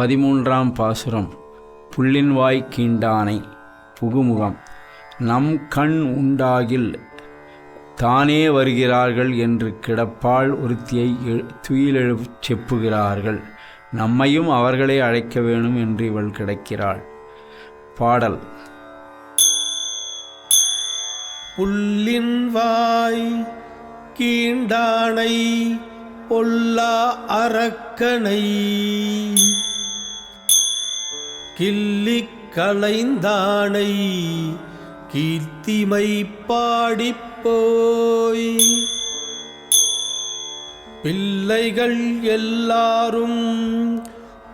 பதிமூன்றாம் பாசுரம் புள்ளின்வாய் கீண்டானை புகுமுகம் நம் கண் உண்டாகில் தானே வருகிறார்கள் என்று கிடப்பால் ஒருத்தியை துயிலெழு செப்புகிறார்கள். நம்மையும் அவர்களே அழைக்க வேணும் என்று இவள் கிடக்கிறாள். பாடல். புல்லின் வாய் கீண்டானை பொல்லா அரக்கனை. கிள்ளி களைந்தானை கீர்த்திமை பாடிப்போய். பிள்ளைகள் எல்லாரும்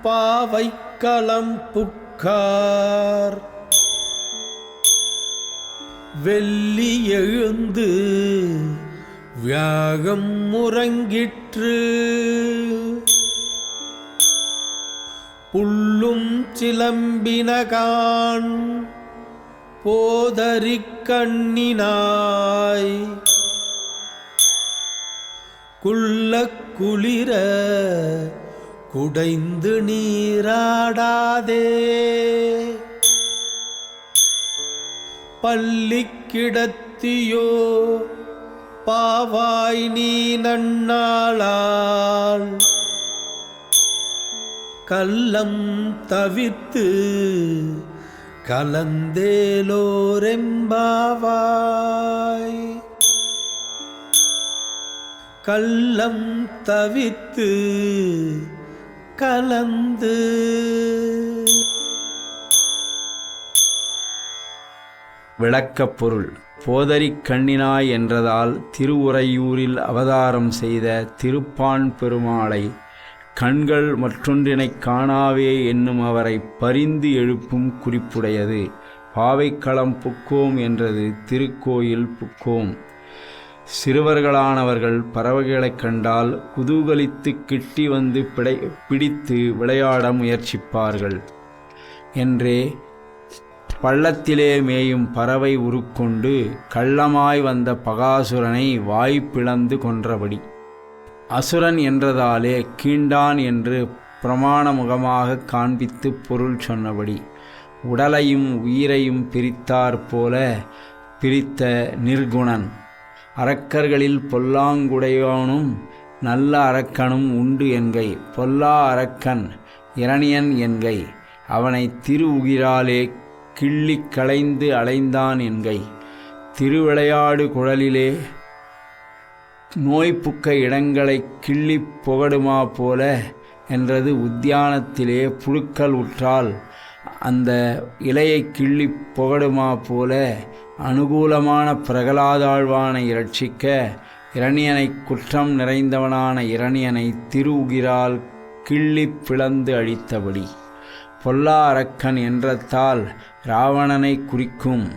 பாவைக்களம் புக்கார். வெள்ளி எழுந்து வியாகம் முறங்கிற்று புல்லும் சிலம்பினகான் போதறிக்கண்ணினாய் குள்ள குளிர குடைந்து நீராடாதே. பள்ளி கிடத்தியோ பாவாய் நீ நன்னாளாள் கள்ளம் தவித்து கலந்தேலோரெம்பாவாய். கள்ளம் தவித்து கலந்து விளக்கப் பொருள். போதரிக் கண்ணினாய் என்றதால் திருவுறையூரில் அவதாரம் செய்த திருப்பான் பெருமாளை கண்கள் மற்றொன்றினைக் காணாவே என்னும் அவரை பரிந்து எழுப்பும் குறிப்புடையது. பாவைக்களம் புக்கோம் என்றது திருக்கோயில் புக்கோம். சிறுவர்களானவர்கள் பறவைகளைக் கண்டால் குதூகலித்து கிட்டி வந்து பிடை பிடித்து விளையாட முயற்சிப்பார்கள். என்றே பள்ளத்திலே மேயும் பறவை உருக்கொண்டு கள்ளமாய் வந்த பகாசுரனை வாய் பிளந்து கொன்றபடி. அசுரன் என்றதாலே கீண்டான் என்று பிரமாணமுகமாக காண்பித்து பொருள் சொன்னபடி உடலையும் உயிரையும் பிரித்தாற் போல பிரித்த நிர்குணன். அரக்கர்களில் பொல்லாங்குடையவனும் நல்ல அரக்கனும் உண்டு என்கை. பொல்லா அரக்கன் இரணியன் என்கை. அவனை திரு உகிராலே கிள்ளிக் களைந்து அலைந்தான் என்கை. திருவிளையாடு குழலிலே நோய்புக்க இடங்களை கிள்ளிப் புகடுமா போல என்றது உத்தியானத்திலே புழுக்கள் உற்றால் அந்த இலையை கிள்ளிப் புகடுமா போல அனுகூலமான பிரகலாதாழ்வானை இரட்சிக்க இரணியனை குற்றம் நிறைந்தவனான இரணியனை திருவுகிறால் கிள்ளி பிளந்து அழித்தபடி. பொல்லா அரக்கன் என்றத்தால் இராவணனை குறிக்கும்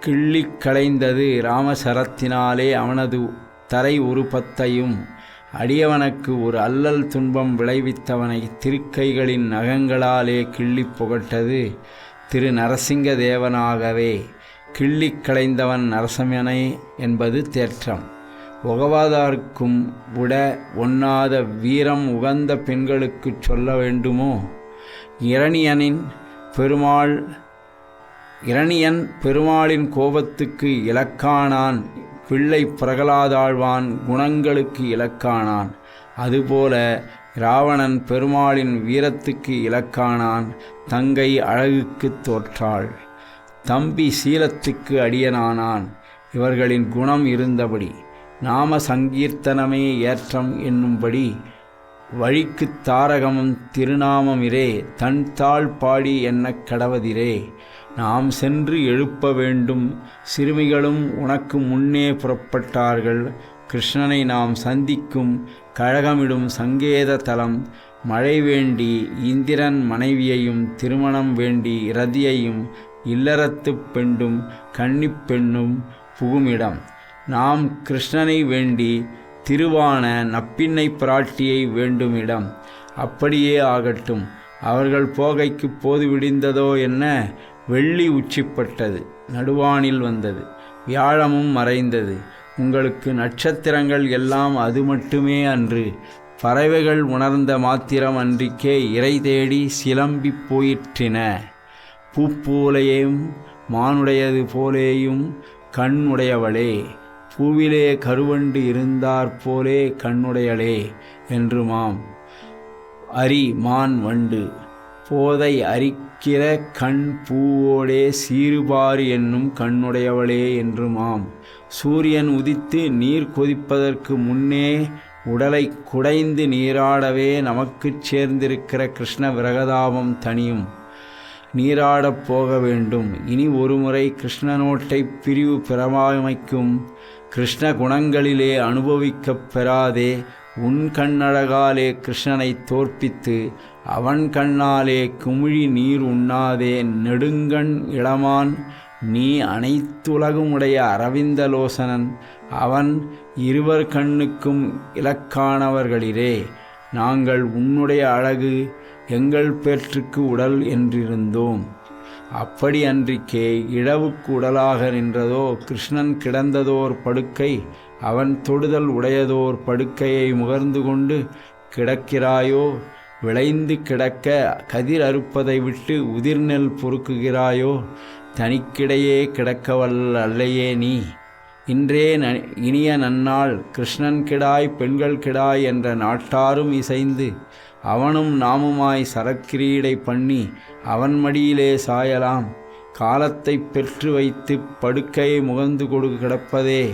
கிள்ளிக் களைந்தது ராமசரத்தினாலே அவனது தரை உருப்பத்தையும் அடியவனுக்கு ஒரு அல்லல் துன்பம் விளைவித்தவனை திருக்கைகளின் நகங்களாலே கிள்ளி புகட்டது. திரு நரசிங்க தேவனாகவே கிள்ளி களைந்தவன் நரசமனை என்பது தேற்றம். உகவாதாருக்கும் விட ஒண்ணாத வீரம் உகந்த பெண்களுக்குச் சொல்ல வேண்டுமோ? இரணியனின் பெருமாள் இரணியன் பெருமாளின் கோபத்துக்கு இலக்கானான் பிள்ளை பிரகலாதாழ்வான் குணங்களுக்கு இலக்கானான். அதுபோல இராவணன் பெருமாளின் வீரத்துக்கு இலக்கானான் தங்கை அழகுக்குத் தோற்றாள். தம்பி சீலத்துக்கு அடியனானான். இவர்களின் குணம் இருந்தபடி நாம சங்கீர்த்தனமே ஏற்றம் என்னும்படி வழிக்குத் தாரகமும் திருநாமமிரே தன் தாழ் பாடி என்னக் கடவதிரே. நாம் சென்று எழுப்ப வேண்டும். சிறுமிகளும் உனக்கு முன்னே புறப்பட்டார்கள். கிருஷ்ணனை நாம் சந்திக்கும். கழகமிடும் சங்கேத தலம். மழை வேண்டி இந்திரன் மனைவியையும் திருமணம் வேண்டி இரதியையும் இல்லறத்துப் பெண்டும் கன்னிப்பெண்ணும் புகுமிடம். நாம் கிருஷ்ணனை வேண்டி திருவான நப்பிண்ணை பிராட்டியை வேண்டுமிடம். அப்படியே ஆகட்டும். அவர்கள் போகைக்கு போது விடிந்ததோ என்ன? வெள்ளி உச்சிப்பட்டது நடுவானில் வந்தது வியாழமும் மறைந்தது. உங்களுக்கு நட்சத்திரங்கள் எல்லாம் அது மட்டுமே அன்று. பறவைகள் உணர்ந்த மாத்திரம் அன்றிக்கே இறை தேடி சிலம்பிப் போயிற்றின. பூப்போலையும் மானுடையது போலேயும் கண்ணுடையவளே பூவிலே கருவண்டு இருந்தாற் போலே கண்ணுடையளே என்று மாம் அரி மான் வண்டு. போதை அரிக்கிற கண் பூவோடே சீறுபாறு என்னும் கண்ணுடையவளே என்றுமாம். சூரியன் உதித்து நீர் கொதிப்பதற்கு முன்னே உடலை குடைந்து நீராடவே நமக்குச் சேர்ந்திருக்கிற கிருஷ்ண விரகதாபம் தனியும் நீராடப் போக வேண்டும். இனி ஒருமுறை கிருஷ்ணனோட்டை பிரிவு பிரமாமைக்கும் கிருஷ்ண குணங்களிலே அனுபவிக்கப் பெறாதே உன் கண்ணழகாலே கிருஷ்ணனை தோற்பித்து அவன் கண்ணாலே குமிழி நீர் உண்ணாதே நெடுங்கண் இளமான் நீ அனைத்துலகுமுடைய அரவிந்தலோசனன். அவன் இருவர் கண்ணுக்கும் இலக்கானவர்களிலே நாங்கள் உன்னுடைய அழகு எங்கள் பேற்றுக்கு உடல் என்றிருந்தோம். அப்படி அன்றிக்கே இழவுக்கு உடலாக நின்றதோ கிருஷ்ணன் கிடந்ததோர் படுக்கை அவன் தொடுதல் உடையதோர் படுக்கையை முகர்ந்து கொண்டு கிடக்கிறாயோ விளைந்து கிடக்க கதிர் அறுப்பதை விட்டு உதிர்நெல் பொறுக்குகிறாயோ? தனிக்கிடையே கிடக்கவல்ல அல்லையே நீ. இன்றே ந இனிய நன்னாள் கிருஷ்ணன் கிடாய் பெண்கள் கிடாய் என்ற நாட்டாரும் இசைந்து அவனும் நாமுமாய் சரக்கிரீடை பண்ணி அவன் மடியிலே சாயலாம். காலத்தை பெற்று வைத்து படுக்கையை முகந்து கொடு கிடப்பதே.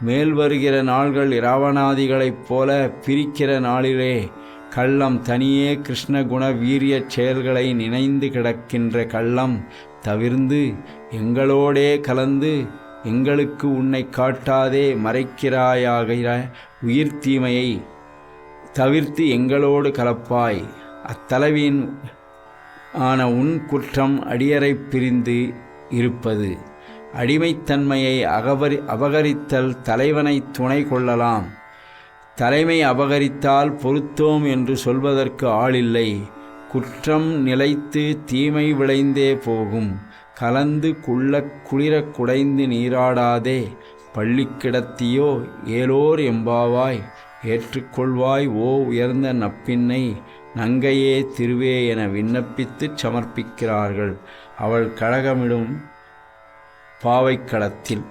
மேல் வருகிற நாள்கள் இராவணாதிகளைப் போல பிரிக்கிற நாளிலே கள்ளம் தனியே கிருஷ்ண குண வீரியச் செயல்களை நினைந்து கிடக்கின்ற கள்ளம் தவிர்ந்து எங்களோடே கலந்து எங்களுக்கு உன்னை காட்டாதே மறைக்கிறாயாகிற உயிர் தீமையை தவிர்த்து எங்களோடு கலப்பாய். அத்தலைவியின் ஆன உன் குற்றம் அடியரை பிரிந்து இருப்பது. அடிமைத்தன்மையை அகவரி அபகரித்தல் தலைவனை துணை கொள்ளலாம். தலைமை அபகரித்தால் பொருத்தோம் என்று சொல்வதற்கு ஆளில்லை. குற்றம் நிலைத்து தீமை விளைந்தே போகும். கலந்து குள்ள குளிரக் குடைந்து நீராடாதே. பள்ளி கிடத்தியோ ஏலோர் எம்பாவாய். ஏற்றுக்கொள்வாய் ஓ உயர்ந்த நப்பின்னை. நங்கையே திருவே என விண்ணப்பித்துச் சமர்ப்பிக்கிறார்கள். அவள் கழகமிடும் பாவைக்களத்தில்